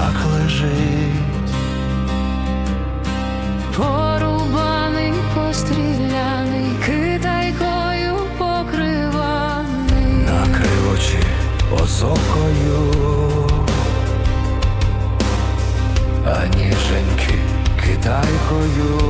козак лежить, Порубаний, постріляний, китайкою покриваний. накривочи осокою, а ніженьки китайкою.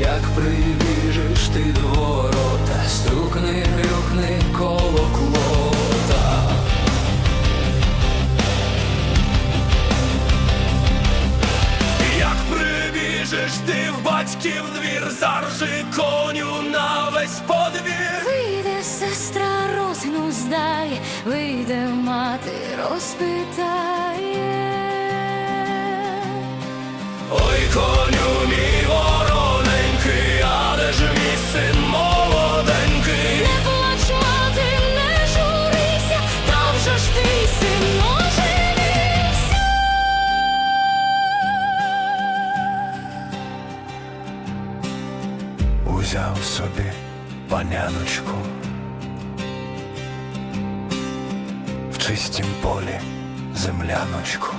Як прибіжиш ти до ворота, стукни, грюкни коло клота. Як прибіжиш ти в батьків двір, заржи коню на весь подвір. Вийде сестра розину здає, вийде мати розпитає. Ой, коню Узяв собі паняночку в чистім полі земляночку.